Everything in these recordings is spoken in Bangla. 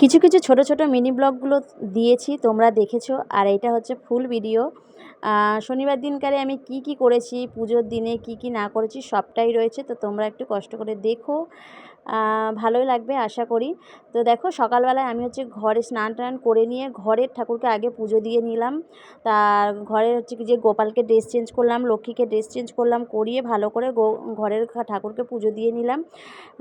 কিছু কিছু ছোট ছোট মিনি ব্লগগুলো দিয়েছি, তোমরা দেখেছ। আর এটা হচ্ছে ফুল ভিডিও শনিবার দিনকারে আমি কি কি করেছি, পুজোর দিনে কি কি না করেছি, সবটাই রয়েছে, তো তোমরা একটু কষ্ট করে দেখো। ভালোই লাগবে আশা করি। তো দেখো সকালবেলায় আমি হচ্ছে ঘরে স্নান টান করে নিয়ে ঘরের ঠাকুরকে আগে পুজো দিয়ে নিলাম। তার ঘরে হচ্ছে যে গোপালকে ড্রেস চেঞ্জ করলাম, লক্ষ্মীকে ড্রেস চেঞ্জ করলাম, করিয়ে ভালো করে ঘরের ঠাকুরকে পুজো দিয়ে নিলাম।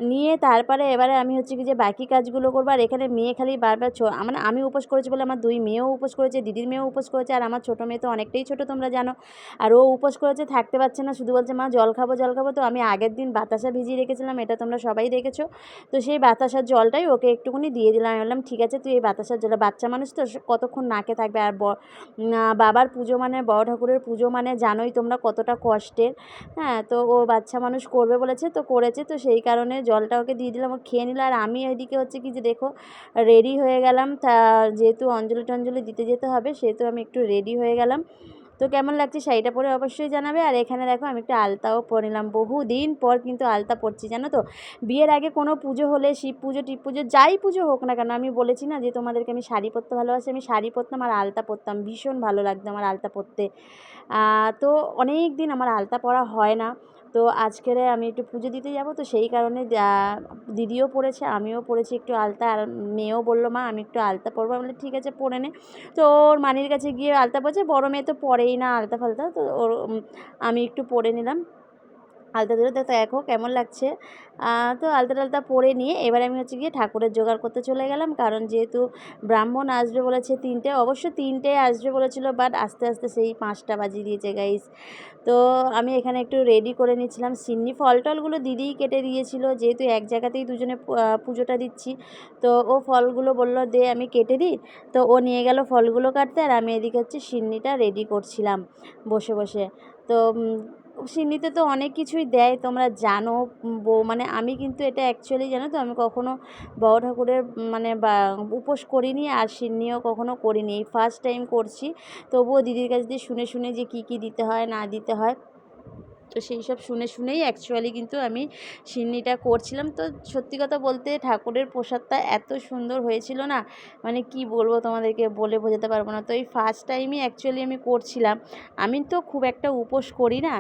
নিয়ে তারপরে এবারে আমি হচ্ছে কি যে বাকি কাজগুলো করব। আর এখানে মেয়ে খালি বারবার ছো মানে আমি উপোস করেছি বলে আমার দুই মেয়েও উপোস করেছে, দিদির মেয়েও উপোস করেছে, আর আমার ছোটো মেয়ে তো অনেকটাই ছোটো তোমরা জানো। আর ও উপোস করেছে, থাকতে পারছে না, শুধু বলছে, মা, জল খাব জল খাব। তো আমি আগের দিন বাতাসা ভিজিয়ে রেখেছিলাম, এটা তোমরা সবাই দেখেছ। তো সেই বাতাসার জলটাই ওকে একটুখানি দিয়ে দিলাম। আমি বললাম, ঠিক আছে, তুই এই বাতাসার জলটা বাচ্চা মানুষ তো কতক্ষণ নাকে থাকবে? আর বাবার পুজো মানে বড় ঠাকুরের পুজো মানে জানোই তোমরা কতটা কষ্টের। হ্যাঁ তো ও বাচ্চা মানুষ করবে বলেছে, তো করেছে। তো সেই কারণে জলটা ওকে দিয়ে দিলাম, ও খেয়ে নিল। আর আমি এদিকে হচ্ছে কি যে দেখো রেডি হয়ে গেলাম। তা যেহেতু অঞ্জলি টঞ্জলি দিতে যেতে হবে, সেহেতু আমি একটু রেডি হয়ে গেলাম। তো কেমন লাগছে শাড়িটা পরে অবশ্যই জানাবে। আর এখানে দেখো আমি একটা আলতাও পরে নিলাম বহুদিন পর কিন্তু আলতা পরছি, জানো তো? বিয়ের আগে কোনো পুজো হলে, শিব পুজো, টিপ পুজো, যাই পুজো হোক না কেন, আমি বলেছি না যে তোমাদেরকে আমি শাড়ি পরতে ভালোবাসি, আমি শাড়ি পরতাম আর আলতা পরতাম, ভীষণ ভালো লাগতো আমার আলতা পরতে। তো অনেক দিন আমার আলতা পরা হয় না। তো আজকের আমি একটু পুজো দিতে যাব, তো সেই কারণে দিদিও পড়েছে, আমিও পড়েছি একটু আলতা, আর মেয়েও বলল, মা, আমি একটু আলতা পরবো। আমি ঠিক আছে, পরে নে। তো ওর মানির কাছে গিয়ে আলতা পড়ছে বড় মেয়ে তো পরেই না আলতা ফালতা, তো ওর আমি একটু পরে নিলাম। আলতা দিল তো দেখো কেমন লাগছে? তো আলতা টালতা পরে নিয়ে এবার আমি হচ্ছে গিয়ে ঠাকুরের জোগাড় করতে চলে গেলাম। কারণ যেহেতু ব্রাহ্মণ আসবে বলেছে তিনটে, অবশ্য তিনটে আসবে বলেছিল বাট আস্তে আস্তে সেই পাঁচটা বাজিয়ে দিয়েছে গাইস তো আমি এখানে একটু রেডি করে নিয়েছিলাম। সিন্নি ফল টলগুলো দিদিই কেটে দিয়েছিল। যেহেতু এক জায়গাতেই দুজনে পুজোটা দিচ্ছি, তো ও ফলগুলো বলল, দে, আমি কেটে দিই। তো ও নিয়ে গেল ফলগুলো কাটতে, আর আমি এদিকে হচ্ছে সিন্নিটা রেডি করছিলাম বসে বসে। তো সিন্নিতে তো অনেক কিছুই দেয়, তোমরা জানো মানে আমি কিন্তু এটা অ্যাকচুয়ালি জানো তো, আমি কখনও বড় ঠাকুরের মানে উপোস করিনি আর সিন্নিও কখনও করিনি। এই ফার্স্ট টাইম করছি, তবুও দিদির কাছ দিয়ে শুনে শুনে যে কি কি দিতে হয়, না দিতে হয়। তো সেই সব শুনে শুনেই অ্যাকচুয়ালি কিন্তু আমি সিন্নিটা করছিলাম। তো সত্যি কথা বলতে ঠাকুরের প্রসাদটা এত সুন্দর হয়েছিল না মানে কি বলব তোমাদেরকে বলে বোঝাতে পারব না। তো এই ফার্স্ট টাইমই অ্যাকচুয়ালি আমি করছিলাম। আমি তো খুব একটা উপোস করি না।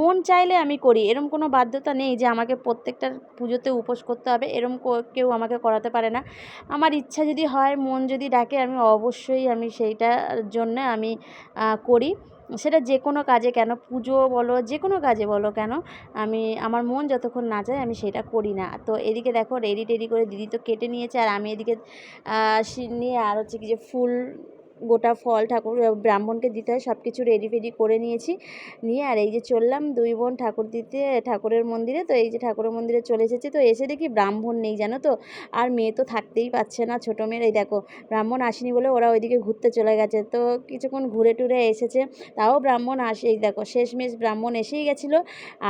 মন চাইলে আমি করি। এরম কোনো বাধ্যতা নেই যে আমাকে প্রত্যেকটা পুজোতে উপোস করতে হবে। এরম কেউ আমাকে করাতে পারে না। আমার ইচ্ছা যদি হয়, মন যদি ডাকে, আমি অবশ্যই আমি সেইটার জন্য আমি করি। সেটা যে কোনো কাজে কেন? পুজো বলো, যে কোনো কাজে বলো কেন? আমি, আমার মন যতক্ষণ না যায় আমি সেটা করি না। তো এদিকে দেখো, রেডি টেডি করে দিদি তো কেটে নিয়েছে, আর আমি এদিকে নিয়ে আর হচ্ছে কি যে ফুল গোটা ফল, ঠাকুর ব্রাহ্মণকে দিতে হয় সব কিছু রেডি ফেডি করে নিয়েছি। নিয়ে আর এই যে চললাম দুই বোন ঠাকুর দিতে, ঠাকুরের মন্দিরে, তো এই যে ঠাকুরের মন্দিরে চলে এসেছে, তো এসে দেখি ব্রাহ্মণ নেই, জানো তো? আর মেয়ে তো থাকতেই পারছে না, ছোটো মেয়ের, এই দেখো, ব্রাহ্মণ আসেনি বলে ওরা ওইদিকে ঘুরতে চলে গেছে। তো কিছুক্ষণ ঘুরে টুরে এসেছে, তাও ব্রাহ্মণ আসে, এই দেখো, শেষমেশ ব্রাহ্মণ এসেই গেছিল।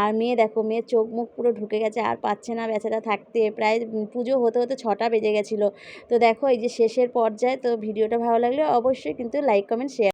আর মেয়ে দেখো, মেয়ের চোখ মুখ পুরো ঢুকে গেছে, আর পাচ্ছে না বেচারা থাকতে। প্রায় পুজো হতে হতে ছটা বেজে গেছিল। তো দেখো, এই যে শেষের পর্যায়ে, তো ভিডিওটা ভালো লাগলে অবশ্যই অবশ্যই কিন্তু লাইক কমেন্ট শেয়ার